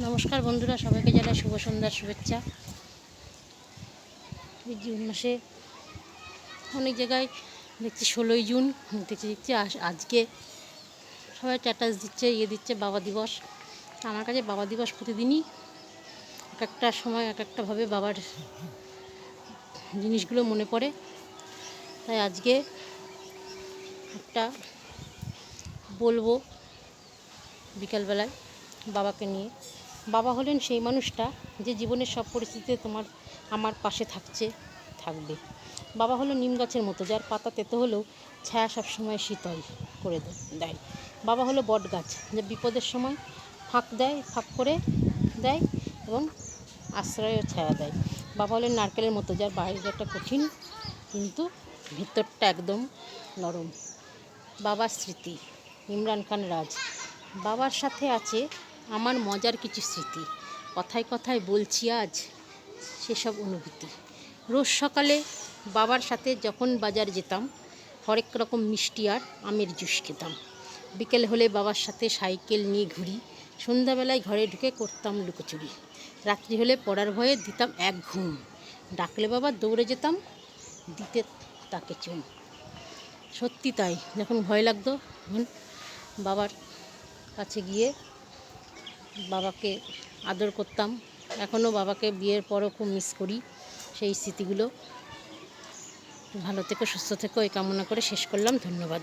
নমস্কার বন্ধুরা, সবাইকে জানাই শুভ সন্ধ্যার শুভেচ্ছা। এই জুন মাসে অনেক জায়গায় দেখছি ষোলোই জুন, দেখছি দেখছি আজ- আজকে সবাই স্ট্যাটাস দিচ্ছে ইয়ে দিচ্ছে বাবা দিবস। আমার কাছে বাবা দিবস প্রতিদিনই এক একটা সময়, এক একটাভাবে বাবার জিনিসগুলো মনে পড়ে। তাই আজকে একটা বলব বিকালবেলায় বাবাকে নিয়ে। বাবা হলেন সেই মানুষটা যে জীবনের সব পরিস্থিতিতে তোমার, আমার পাশে থাকছে, থাকবে। বাবা হলো নিম গাছের মতো, যার পাতা তেতো হলেও ছায়া সবসময় শীতল করে দেয়। বাবা হলো বট গাছ, যে বিপদের সময় ফাঁক দেয়, ফাঁক করে দেয় এবং আশ্রয় ছায়া দেয়। বাবা হলেন নারকেলের মতো, যার বাইরেটা কঠিন, কিন্তু ভিতরটা একদম নরম। বাবার স্মৃতি, ইমরান খান রাজ। বাবার সাথে আছে আমার মজার কিছু স্মৃতি। কথায় কথায় বলছি আজ সেসব অনুভূতি। রোজ সকালে বাবার সাথে যখন বাজার যেতাম, হরেক রকম মিষ্টি আর আমের জুস খেতাম। বিকেল হলে বাবার সাথে সাইকেল নিয়ে ঘুরি, সন্ধ্যাবেলায় ঘরে ঢুকে করতাম লুকোচুরি। রাত্রি হলে পড়ার ভয়ে দিতাম এক ঘুম। ডাকলে বাবা দৌড়ে যেতাম, দিতে তাকে চুম সত্যি তাই, যখন ভয় লাগতো বাবার কাছে গিয়ে বাবাকে আদর করতাম। এখনও বাবাকে বিয়ের পরও খুব মিস করি সেই স্মৃতিগুলো। ভালো থেকো, সুস্থ থেকো, এই কামনা করে শেষ করলাম। ধন্যবাদ।